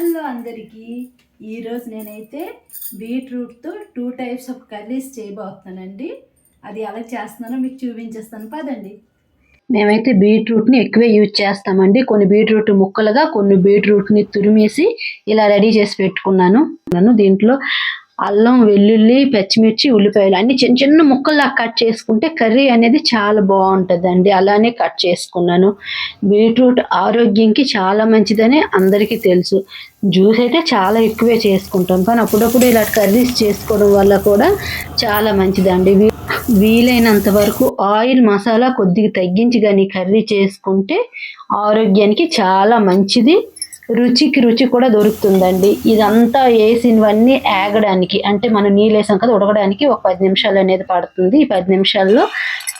Hello అందరికీ. ఈరోజు నేనైతే బీట్రూట్తో టూ టైప్స్ ఆఫ్ కర్రీస్ చేయబోతున్నానండి. అది ఎలా చేస్తున్నానో మీకు చూపించేస్తాను. పదండి. మేమైతే బీట్రూట్ని ఎక్కువే యూజ్ చేస్తామండి. కొన్ని బీట్రూట్ ముక్కలుగా కొన్ని బీట్రూట్ని తురిమేసి ఇలా రెడీ చేసి పెట్టుకున్నాను. నన్ను దీంట్లో అల్లం వెల్లుల్లి పచ్చిమిర్చి ఉల్లిపాయలు అన్ని చిన్న చిన్న ముక్కల్లా కట్ చేసుకుంటే కర్రీ అనేది చాలా బాగుంటుందండి. అలానే కట్ చేసుకున్నాను. బీట్రూట్ ఆరోగ్యంకి చాలా మంచిదని అందరికీ తెలుసు. జ్యూస్ అయితే చాలా ఎక్కువే చేసుకుంటాం. కానీ అప్పుడప్పుడు ఇలా కర్రీస్ చేసుకోవడం వల్ల కూడా చాలా మంచిదండి. వీలైనంత వరకు ఆయిల్ మసాలా కొద్దిగా తగ్గించి కానీ కర్రీ చేసుకుంటే ఆరోగ్యానికి చాలా మంచిది. రుచికి రుచి కూడా దొరుకుతుందండి. ఇదంతా వేసినవన్నీ ఆగడానికి అంటే మనం నీళ్ళు వేసాం కదా ఉడకడానికి ఒక పది నిమిషాలు అనేది పడుతుంది. ఈ పది నిమిషాల్లో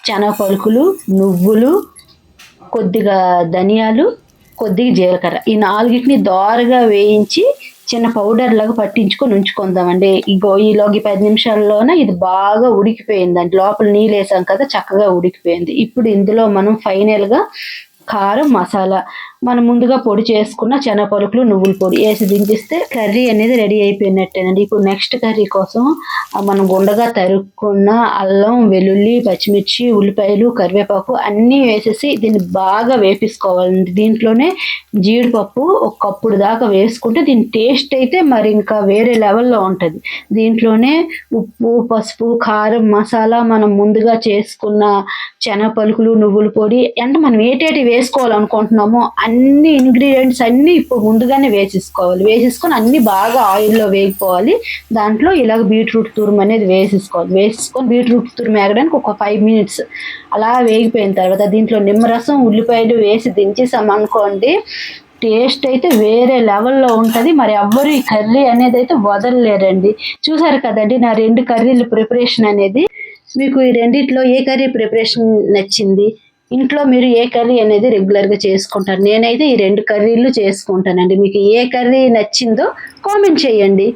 శనగ పలుకులు నువ్వులు కొద్దిగా ధనియాలు కొద్దిగా జీలకర్ర. ఈ నాలుగింటిని దోరగా వేయించి చిన్న పౌడర్ లాగా పట్టించుకొని ఉంచుకుందామండి. ఇగో ఈ పది నిమిషాల్లోనే ఇది బాగా ఉడికిపోయిందండి. లోపల నీళ్ళు వేసాం కదా చక్కగా ఉడికిపోయింది. ఇప్పుడు ఇందులో మనం ఫైనల్గా కారం మసాలా. మనం ముందుగా పొడి చేసుకున్న శనగపలుకులు నువ్వుల పొడి వేసి దించిస్తే కర్రీ అనేది రెడీ అయిపోయినట్టేనండి. ఇప్పుడు నెక్స్ట్ కర్రీ కోసం మనం గుండగా తరుక్కున్న అల్లం వెల్లుల్లి పచ్చిమిర్చి ఉల్లిపాయలు కరివేపాకు అన్నీ వేసేసి దీన్ని బాగా వేపించుకోవాలండి దీంట్లోనే జీడిపప్పు ఒక కప్పుడు దాకా వేసుకుంటే దీని టేస్ట్ అయితే మరి ఇంకా వేరే లెవెల్లో ఉంటుంది. దీంట్లోనే ఉప్పు పసుపు కారం మసాలా మనం ముందుగా చేసుకున్న శనగపలుకులు నువ్వుల పొడి అంటే మనం ఏటేటి వేసుకోవాలనుకుంటున్నామో అన్ని ఇంగ్రీడియంట్స్ అన్నీ ఇప్పుడు ముందుగానే వేసేసుకోవాలి. వేసేసుకొని అన్ని బాగా ఆయిల్లో వేగిపోవాలి. దాంట్లో ఇలాగ బీట్రూట్ తురుము అనేది వేసేసుకోవాలి. వేసేసుకొని బీట్రూట్ తురుము వేగడానికి ఒక ఫైవ్ మినిట్స్ అలా వేగిపోయిన తర్వాత దీంట్లో నిమ్మరసం ఉల్లిపాయలు వేసి దించేసాం అనుకోండి టేస్ట్ అయితే వేరే లెవెల్లో ఉంటుంది. మరి ఎవ్వరు ఈ కర్రీ అనేది అయితే వదలలేరండి. చూసారు కదండి నా రెండు కర్రీలు ప్రిపరేషన్ అనేది. మీకు ఈ రెండిట్లో ఏ కర్రీ ప్రిపరేషన్ నచ్చింది? ఇంట్లో మీరు ఏ కర్రీ అనేది రెగ్యులర్గా చేసుకుంటారు. నేనైతే ఈ రెండు కర్రీలు చేసుకుంటానండి. మీకు ఏ కర్రీ నచ్చిందో కామెంట్ చేయండి.